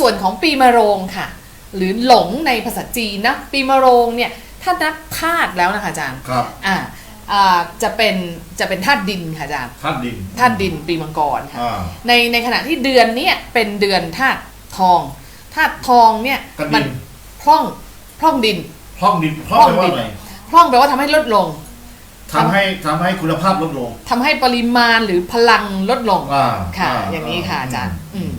ส่วนของปีมะโรงค่ะ หรือหลงในภาษาจีนนะปีมะโรงเนี่ยถ้านับธาตุแล้วนะคะอาจารย์ครับอ่าอ่าจะเป็นจะเป็นธาตุดินค่ะอาจารย์ธาตุดินธาตุดินปีมังกรค่ะอ่า ในในขณะที่เดือนเนี้ยเป็นเดือนธาตุทองธาตุทองเนี่ยกระมัดินพร่องพร่องดิน พร่องดินพร่องแปลว่าไงพร่องแปลว่าทำให้ลดลงทำให้ทำให้คุณภาพลดลง ทำให้ปริมาณหรือพลังลดลง อ่าค่ะ อ่าอย่างนี้ค่ะอ่าอาจารย์อืม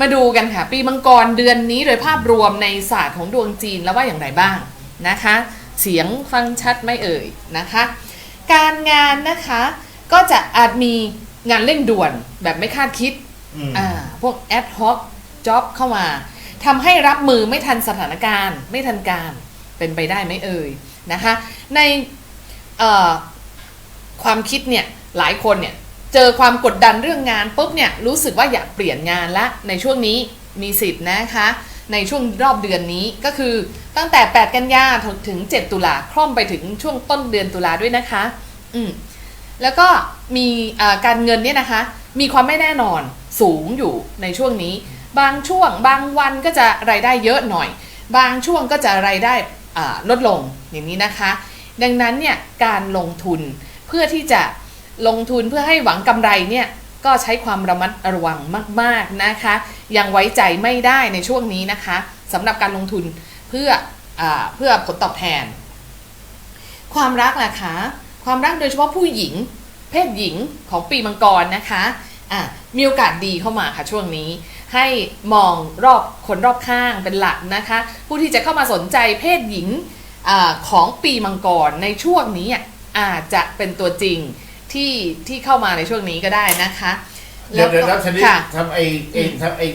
มาดูกันค่ะ ปีมังกรเดือนนี้โดยภาพรวมในศาสตร์ของดวงจีนแล้วว่าอย่างไรบ้างนะคะ เสียงฟังชัดไหม่เอ่ยนะคะ การงานนะคะก็จะอาจมีงานเร่งด่วนแบบไม่คาดคิดอืมอ่าพวกแอดฮอกจ็อบเข้ามาทำให้รับมือไม่ทันสถานการณ์ ไม่ทันการเป็นไปได้ไหมเอ่ยนะคะ ในเอ่อความคิดเนี่ยหลายคนเนี่ย เจอความกดดันเรื่องงานปุ๊บเนี่ยรู้สึกว่าอยากเปลี่ยนงานละในช่วงนี้มีสิทธิ์นะคะ ในช่วงรอบเดือนนี้ก็คือตั้งแต่ 8 กันยาถึง 7 ตุลาคล่อมไปถึงช่วงต้นเดือนตุลาด้วยนะคะ อืมแล้วก็มีการเงินเนี่ยนะคะ มีความไม่แน่นอนสูงอยู่ในช่วงนี้ บางช่วงบางวันก็จะรายได้เยอะหน่อย บางช่วงก็จะรายได้ลดลงอย่างนี้นะคะ ดังนั้นเนี่ยการลงทุนเพื่อที่จะ ลงทุนเพื่อให้หวังกำไรเนี่ยก็ใช้ความระมัดระวังมาก ๆนะคะ ยังไว้ใจไม่ได้ในช่วงนี้นะคะสำหรับการลงทุนเพื่ออเพื่อผลตอบแทน ความรักล่ะคะความรักโดยเฉพาะผู้หญิง เพศหญิงของปีมังกรนะคะะมีโอกาสดีเข้ามาค่ะช่วงนี้ ให้มองรอบคนรอบข้างเป็นหลักนะคะ ผู้ที่จะเข้ามาสนใจเพศหญิงอของปีมังกรในช่วงนี้อาจจะเป็นตัวจริง ที่ที่เข้ามาในช่วงนี้ก็ได้นะคะเดี๋ยวเดี๋ยวก็นะชนิดค่ะ ทำไอ้ไอ้ทำไอ้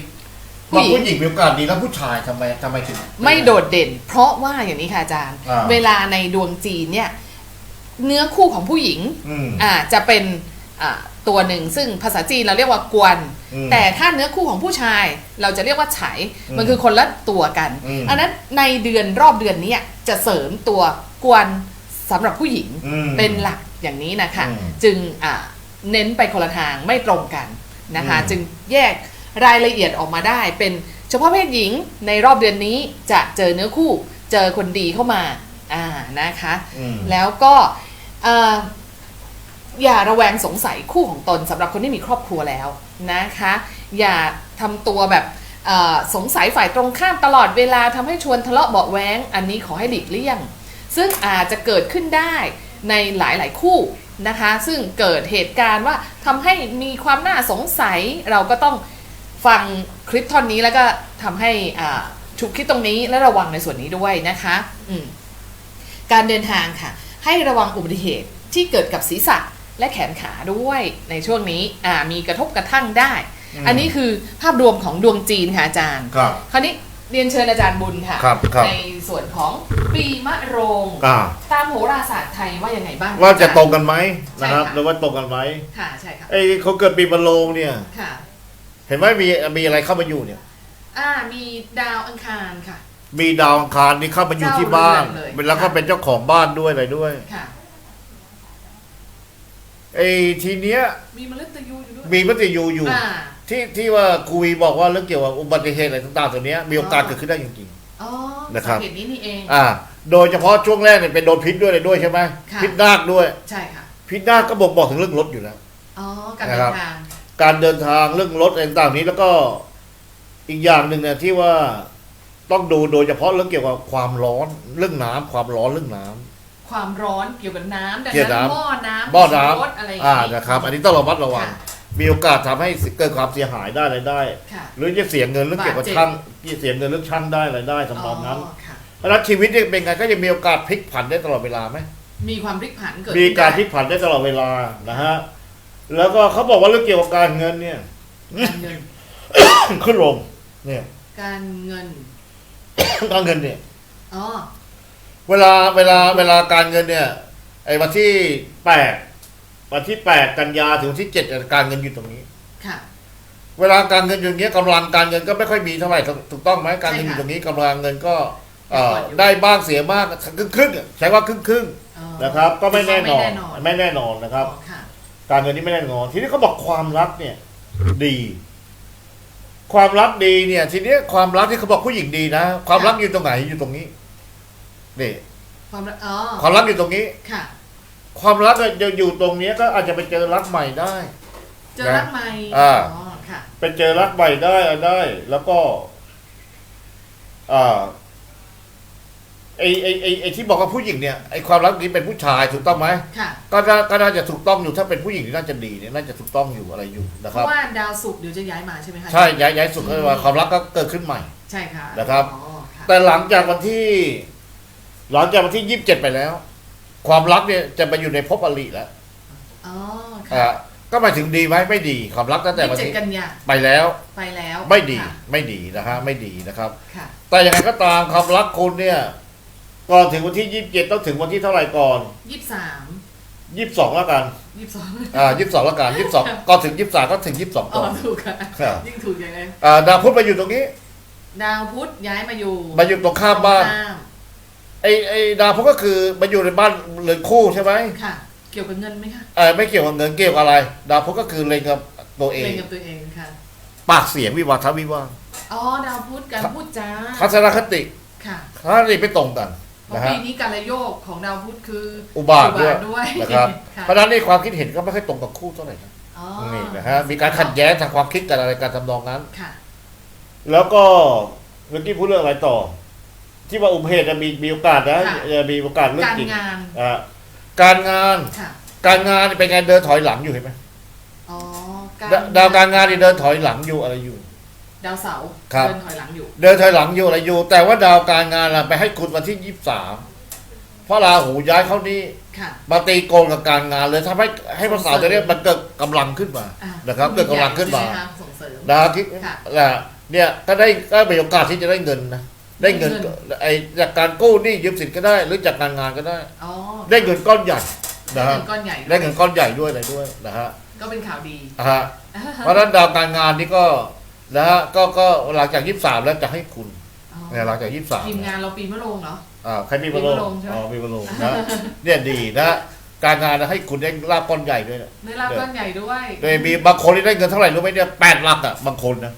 ผู้หญิง ผู้หญิงมีโอกาสดีแล้วผู้ชายทำไมทำไมถึง ไม่โดดเด่น เพราะว่าอย่างนี้ค่ะอาจารย์ อ่า เวลาในดวงจีนเนี่ยเนื้อคู่ของผู้หญิง อืม อ่าจะเป็นอ่าตัวหนึ่งซึ่งภาษาจีนเราเรียกว่ากวน อืมแต่ถ้าเนื้อคู่ของผู้ชายเราจะเรียกว่าไฉอืมมันคือคนละตัวกันอืมอันนั้นในเดือนรอบเดือนเนี้ยจะเสริมตัวกวนสำหรับผู้หญิงอืม เป็นหลัก อย่างนี้นะคะอืมจึงอ่าเน้นไปคนละทางไม่ตรงกันนะคะอืมจึงแยกรายละเอียดออกมาได้ เป็นเฉพาะเพศหญิงในรอบเดือนนี้จะเจอเนื้อคู่เจอคนดีเข้ามาอ่านะคะอืมแล้วก็เอ่ออย่าระแวงสงสัยคู่ของตนสำหรับคนที่มีครอบครัวแล้วนะคะ อย่าทำตัวแบบเอ่อสงสัยฝ่ายตรงข้ามตลอดเวลาทำให้ชวนทะเลาะเบาะแว้ง อันนี้ขอให้หลีกเลี่ยง ซึ่งอาจจะเกิดขึ้นได้ ในหลาย ๆ คู่นะคะ ซึ่งเกิดเหตุการณ์ว่าทำให้มีความน่าสงสัยเราก็ต้องฟังคลิปท่อนนี้แล้วก็ทำให้อ่าฉุกคิดตรงนี้และระวังในส่วนนี้ด้วยนะคะอืมการเดินทางค่ะ ให้ระวังอุบัติเหตุที่เกิดกับศีรษะและแขนขาด้วยในช่วงนี้อ่ามีกระทบกระทั่งได้อืมอันนี้คือภาพรวมของดวงจีนค่ะอาจารย์ ครับคราวนี้ เรียนเชิญอาจารย์บุญค่ะ ครับครับ ในส่วนของปีมะโรง อ่า ตามโหราศาสตร์ไทยว่ายังไงบ้าง ว่าจะอย์ตรงกันไหมนะครับใช่ค่ะ หรือว่าตรงกันไหมค่ะใช่ค่ะไอ้เขาเกิดปีมะโรงเนี่ย ค่ะ เห็นไหมมีมีอะไรเข้ามาอยู่เนี่ย อ่ามีดาวอังคารค่ะ มีดาวอังคารนี่เข้ามาอยู่ที่เจ้าบ้านเรือนเลย แล้วก็เป็นเจ้าของบ้านด้วยอะไรด้วยค่ะ ไอ้ทีเนี้ยมีมฤตยูอยู่ด้วยมีมัตยูอยู่ อ่า ที่ที่ว่าคุยบอกว่าเรื่องเกี่ยวกับอุบัติเหตุอะไรต่างๆตัวเนี้ยมีโอกาสอ๋อเกิดขึ้นได้จริง อ๋อนะครับ สาเหตุนี้นี่เอง ๆ อ่า โดยเฉพาะช่วงแรกเนี่ยเป็นโดนพิษด้วยอะไรด้วยใช่ไหมค่ะ พิษนาคด้วย ใช่ค่ะ พิษนาคก็บอกบอกถึงเรื่องรถอยู่แล้ว อ๋อ การนะเดิครับนทางการเดินทางเรื่องรถอะไรต่างๆนี้แล้วก็อีกอย่างหนึ่งเนี่ยที่ว่าต้องดูโดยเฉพาะเรื่องเกี่ยวกับความร้อนเรื่องน้ำความร้อนเรื่องน้ำ ความร้อนเกี่ยวกับน้ำดังเกี่ยวนั้นน้ำ หม้อน้ำหม้อน้รถอะไรอย่างำอ่านี้นะครับ อันนี้ต้องระมัดระวัง ค่ะ มีโอกาสทำให้เกิดความเสียหายได้อะไรได้ ค่ะ หรือจะเสียเงินเรื่องเกี่ยวกับบาดเจ็บ ช่างเสียเงินเรื่องช่างได้อะไรได้สำหรับนั้นอ๋อค่ะ เพราะฉะนั้นชีวิตเนี่ยเป็นไงก็จะมีโอกาสพลิกผันได้ตลอดเวลาไหมมีความพลิกผันเกิดมีการพลิขึ้นกผันได้ตลอดเวลานะฮะแล้วก็เขาบอกว่าเรื่องเกี่ยวกับการเงินเนี่ยได้การเงิน ขึ้นลงเนี่ยการเงิน การเงินเนี่ย อ๋อ เวลาเวลาเวลาการเงินเนี่ยไอ้วันที่แปด วันที่แปดกันยาถึงวันที่เจ็ดการเงินอยู่ตรงนี้ ค่ะ เวลาการเงินอยู่อย่างเงี้ยกำลังการเงินก็ไม่ค่อยมีเท่าไหร่ถูกถูกต้องไหมการเงินอใช่ยู่ค่ะตรงนี้กำลังเงินก็เอ่อเดี๋ยวก่อนได้บ้างเสียบ้างครึ่งครึ่งๆใช้ว่าครึ่งครึ่งอ๋อๆนะครับ ก็ไม่แน่นอนไม่แน่นอนไม่แน่นอนนะครับ อ๋อค่ะ การเงินนี่ไม่แน่นอนทีนี้เขาบอกความรักเนี่ย ดี ความรักดีเนี่ย ทีเนี้ยความรักที่เขาบอกผู้หญิงดีนะความรักอยู่ตรงไหนอยู่ตรงนี้นี่ความรักอ๋อความรักอยู่ตรงนี้ ค่ะ ความรักจะอยู่ตรงเนี้ยก็อาจจะไปเจอรักใหม่ได้ เจอรักใหม่อ่า อ๋อค่ะ ไปเจอรักใหม่ได้อะได้ แล้วก็อ่าไอไอไอไอที่บอกว่าผู้หญิงเนี่ยไอความรักนี้เป็นผู้ชายถูกต้องไหมค่ะ ก็น่าก็น่าจะถูกต้องอยู่ถ้าเป็นผู้หญิงนี่น่าจะดีเนี่ยน่าจะถูกต้องอยู่อะไรอยู่นะเพครับ ราะว่าดาวศุกร์เดี๋ยวจะย้ายมาใช่ไหมคะใช่ย้ายย้ายสุดก็ว่าความรักก็เกิดขึ้นใหม่ ใช่ค่ะนะครับ อ๋อค่ะแต่หลังจากวันที่ หลังจากวันที่ยี่สิบเจ็ดไปแล้ว ความรักเนี่ยจะไปอยู่ในภพอริแล้วอ๋ออ่าค่ะก็หมายถึงดีไหมไม่ดี ความรักตั้งแต่ยี่วัสินบเจ็ดนี้กันยาไปแล้วไปแล้วไม่ดีค่ะไม่ดีนะฮะไม่ดีนะครับ ค่ะ แต่ยังไงก็ตามความรักคุณเนี่ยก่อนถึงวันที่ยี่สิบเจ็ดต้องถึงวันที่เท่าไหร่ก่อนยี่สิบสามยี่สิบสองแล้วกันยี่สิบสองอ่ายี่สิบสองแล้วกันยี่สิบสองก่อนถึงยี่สิบสามก็ถึงยี่สิบสองอ๋ก่ออน ถูกค่ะ ครับ ยิ่งถูกอย่างไรอ่าดาวพุธมาอยู่ตรงนี้ ดาวพุธย้ายมาอยู่มาอยู่ตรงข้ามบ้าน ตรงข้ม ไอไอดาวพุธก็คือมาอยู่ในบ้านเรือนคู่ใช่ไหมค่ะ เกี่ยวกับเงินไหมคะเออไม่เกี่ยวกับเงินเกี่ยวกับอะไร ดาวพุธก็คือเล็งกับตัวเองเล่นกับตัวเองค่ะ ปากเสียงวิวาทะวิวาท อ๋อ ดาวพุธการพูดจาทัศนคติค่ะทัศนคติไม่ตรงกันเพราะนะฮะ ปีนี้การระโยกของดาวพุธคืออุบาทด้วยด้วยนะครับค่ะเพราะฉะนั้นนี่ความคิดเห็นก็ไม่ค่อยตรงกับคู่เท่าไหร่นะอ๋อนี่นะฮะมีการขัดแย้งทางความคิดกันอะไรการทำนองนั้น ค่ะ แล้วก็เมื่อกี้พูดเรื่องอะไรต่อ ที่ว่าอุบัติเหตุจะมีมีโอกาสนะค่ะ จะมีโอกาสเรื่องการจริงงานอ่าการงานค่ะการงานเป็นไงเดินถอยหลังอยู่เห็นไหมอ๋อการดาดาวการงานนี่เดินถอยหลังอยู่อะไรอยู่ ดาวเสาร์ครับ เดินถอยหลังอยู่ เดินถอยหลังอยู่อะไรอยู่ แต่ว่าดาวการงานน่ะไปให้คุณวันที่ยี่สิบสามเพราะราหูย้ายเข้านี่ค่ะ มาตีโกนกับการงานเลยทำให้ให้ภาษาตัวเนี้ยมันเกิดกำลังขึ้นมาอะนะครับเกิดกำลังขึ้นมาใช่ไหคะส่งเสริม นะที่ค่ะ นะเนี่ยก็ได้ก็มีโอกาสที่จะได้เงินนะ ได้เงินได้เงินไอ้จากการกู้หนี้ยืมสินก็ได้ หรือจากการงานก็ได้ อ๋อได้เงินก้อนใหญ่นะได้ฮะเงินก้อนใหญ่ได้เงินก้อนใหญ่ด้วยอะไรด้วยนะฮะก็เป็นข่าวดีอ่าฮะเพราะฉะนั้นดาวการงานนี่ก็นะฮะก็ก็หลังจากยี่สิบสามแล้วจะให้คุณอ๋อเนี่ยหลังจากยี่สิบสามทีมงานเราปีมะโรงเหรออ่าใครมีบอลมีลบอลลงงใช่ไหมอ๋อมีบอลลงนะเนี่ยดีนะการงานนะให้คุณได้ลาบก้อนใหญ่ด้วยนะได้รับก้อนใหญ่ด้วยโดยมีบางคนที่ได้เงินเท่าไหร่รู้ไหมเนี่ยแปดหลักอะบางคนนะ